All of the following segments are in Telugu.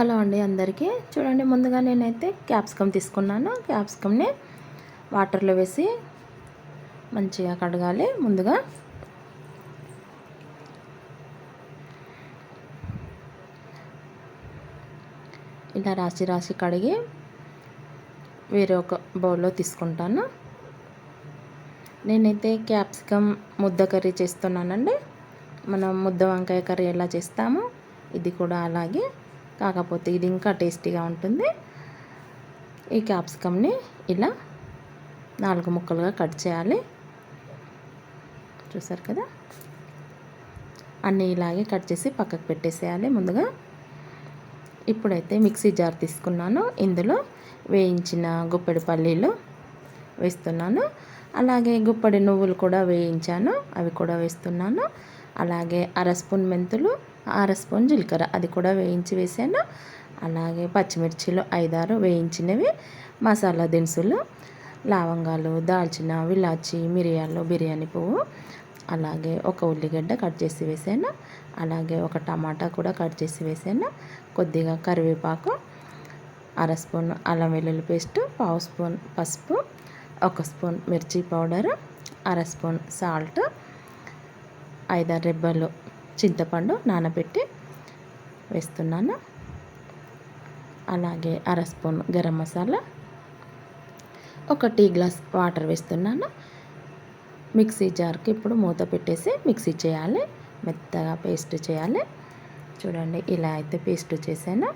హలో అండి అందరికీ. చూడండి ముందుగా నేనైతే క్యాప్సికమ్ తీసుకున్నాను. క్యాప్సికమ్ని వాటర్లో వేసి మంచిగా కడగాలి. ముందుగా ఇలా రాసి రాసి కడిగి వేరే ఒక బౌల్లో తీసుకుంటాను. నేనైతే క్యాప్సికమ్ ముద్ద కర్రీ చేస్తున్నానండి. మనం ముద్ద వంకాయ కర్రీ ఎలా చేస్తామో ఇది కూడా అలాగే కాకపోతే ఇది ఇంకా టేస్టీగా ఉంటుంది. ఈ క్యాప్సికమ్ని ఇలా నాలుగు ముక్కలుగా కట్ చేయాలి. చూసారు కదా? అన్నీ ఇలాగే కట్ చేసి పక్కకు పెట్టేసేయాలి ముందుగా. ఇప్పుడైతే మిక్సీ జార్ తీసుకున్నాను. ఇందులో వేయించిన గుప్పెడి పల్లీలు వేస్తున్నాను. అలాగే గుప్పడి నువ్వులు కూడా వేయించాను. అవి కూడా వేస్తున్నాను. అలాగే అర స్పూన్ మెంతులు అర స్పూన్ జీలకర్ర. అది కూడా వేయించి వేసాను. అలాగే పచ్చిమిర్చిలు ఐదారు వేయించినవి మసాలా దినుసులు లవంగాలు దాల్చిన విలాచి మిరియాలు బిర్యానీ పువ్వు అలాగే ఒక ఉల్లిగడ్డ కట్ చేసి వేసాను. అలాగే ఒక టమాటా కూడా కట్ చేసి వేసాను. కొద్దిగా కరివేపాకు అర స్పూన్ అల్లం వెల్లుల్లి పేస్ట్ పావు స్పూన్ పసుపు ఒక స్పూన్ మిర్చి పౌడర్ అర స్పూన్ సాల్ట్ ఐదారు రెబ్బలు చింతపండు నానబెట్టి వేస్తున్నాను. అలాగే అర స్పూన్ గరం మసాలా ఒక టీ గ్లాస్ వాటర్ వేస్తున్నాను. మిక్సీ జార్కి ఇప్పుడు మూత పెట్టేసి మిక్సీ చేయాలి. మెత్తగా పేస్ట్ చేయాలి. చూడండి ఇలా అయితే పేస్ట్ చేశాను.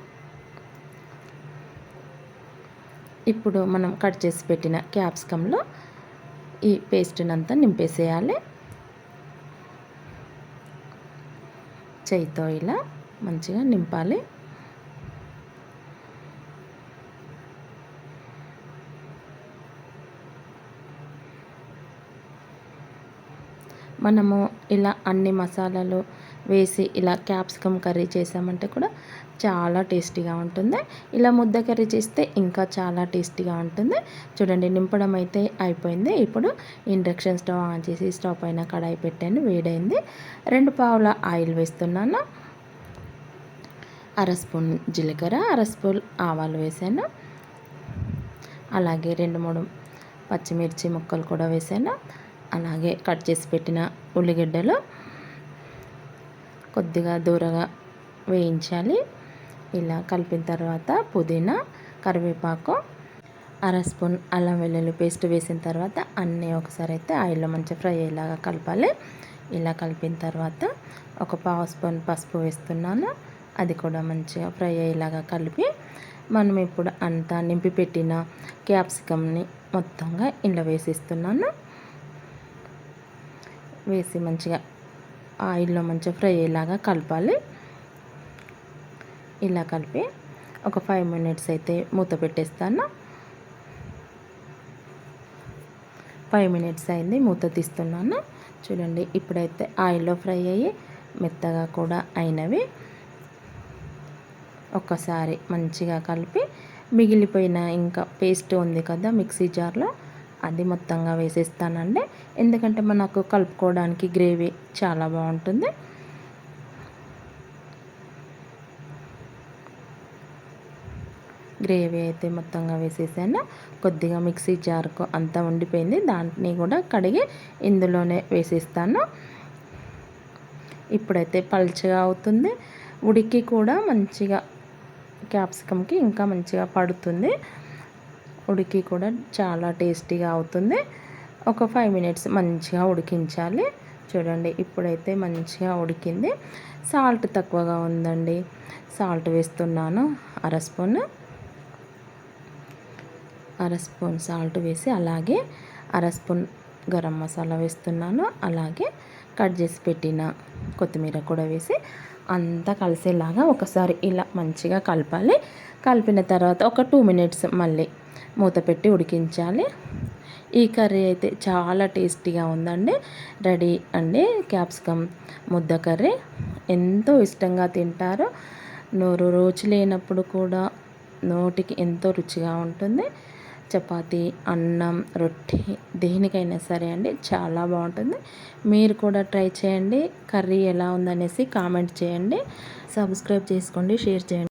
ఇప్పుడు మనం కట్ చేసి పెట్టిన క్యాప్సికంలో ఈ పేస్ట్నంతా నింపేసేయాలి. చేయితో ఇలా మంచిగా నింపాలి. మనము ఇలా అన్ని మసాలాలు వేసి ఇలా క్యాప్సికమ్ కర్రీ చేసామంటే కూడా చాలా టేస్టీగా ఉంటుంది. ఇలా ముద్ద కర్రీ చేస్తే ఇంకా చాలా టేస్టీగా ఉంటుంది. చూడండి నింపడం అయితే అయిపోయింది. ఇప్పుడు ఇండక్షన్ స్టవ్ ఆన్ చేసి స్టవ్ పైన కడాయి పెట్టాను వేడైంది. రెండు పావుల ఆయిల్ వేస్తున్నాను. అర స్పూన్ జీలకర్ర అర స్పూన్ ఆవాలు వేసాను. అలాగే రెండు మూడు పచ్చిమిర్చి ముక్కలు కూడా వేసాను. అలాగే కట్ చేసి పెట్టిన ఉల్లిగడ్డలు కొద్దిగా దూరగా వేయించాలి. ఇలా కలిపిన తర్వాత పుదీనా కరివేపాకు అర స్పూన్ అల్లం వెల్లుల్లి పేస్ట్ వేసిన తర్వాత అన్నీ ఒకసారి అయితే ఆయిల్లో మంచిగా ఫ్రై అయ్యేలాగా కలపాలి. ఇలా కలిపిన తర్వాత ఒక పావు స్పూన్ పసుపు వేస్తున్నాను. అది కూడా మంచిగా ఫ్రై అయ్యేలాగా కలిపి మనం ఇప్పుడు అంతా నింపి పెట్టిన క్యాప్సికమ్ని మొత్తంగా ఇంట్లో వేసిస్తున్నాను. వేసి మంచిగా ఆయిల్లో మంచిగా ఫ్రై అయ్యేలాగా కలపాలి. ఇలా కలిపి ఒక ఫైవ్ మినిట్స్ అయితే మూత పెట్టేస్తాను. ఫైవ్ మినిట్స్ అయింది మూత తీస్తున్నాను. చూడండి ఇప్పుడైతే ఆయిల్లో ఫ్రై అయ్యి మెత్తగా కూడా అయినవి. ఒక్కసారి మంచిగా కలిపి మిగిలిపోయిన ఇంకా పేస్ట్ ఉంది కదా మిక్సీ జార్లో అది మొత్తంగా వేసేస్తానండి. ఎందుకంటే మనకు కలుపుకోవడానికి గ్రేవీ చాలా బాగుంటుంది. గ్రేవీ అయితే మొత్తంగా వేసేసాను. కొద్దిగా మిక్సీ జార్కు అంతా ఉండిపోయింది. దాన్ని కూడా కడిగి ఇందులోనే వేసేస్తాను. ఇప్పుడైతే పల్చగా అవుతుంది. ఉడికి కూడా మంచిగా క్యాప్సికమ్కి ఇంకా మంచిగా పడుతుంది. ఉడికి కూడా చాలా టేస్టీగా అవుతుంది. ఒక ఫైవ్ మినిట్స్ మంచిగా ఉడికించాలి. చూడండి ఇప్పుడైతే మంచిగా ఉడికింది. సాల్ట్ తక్కువగా ఉందండి. సాల్ట్ వేస్తున్నాను అర స్పూన్. అర స్పూన్ సాల్ట్ వేసి అలాగే అర స్పూన్ గరం మసాలా వేస్తున్నాను. అలాగే కట్ చేసి పెట్టిన కొత్తిమీర కూడా వేసి అంతా కలిసేలాగా ఒకసారి ఇలా మంచిగా కలపాలి. కలిపిన తర్వాత ఒక టూ మినిట్స్ మళ్ళీ మూత పెట్టి ఉడికించాలి. ఈ కర్రీ అయితే చాలా టేస్టీగా ఉందండి. రెడీ అండి క్యాప్సికమ్ ముద్ద కర్రీ. ఎంతో ఇష్టంగా తింటారు. నోరు రుచి లేనప్పుడు కూడా నోటికి ఎంతో రుచిగా ఉంటుంది. చపాతి అన్నం రొట్టె దేనికైనా సరే అండి చాలా బాగుంటుంది. మీరు కూడా ట్రై చేయండి. కర్రీ ఎలా ఉందనేసి కామెంట్ చేయండి. సబ్స్క్రైబ్ చేసుకోండి షేర్ చేయండి.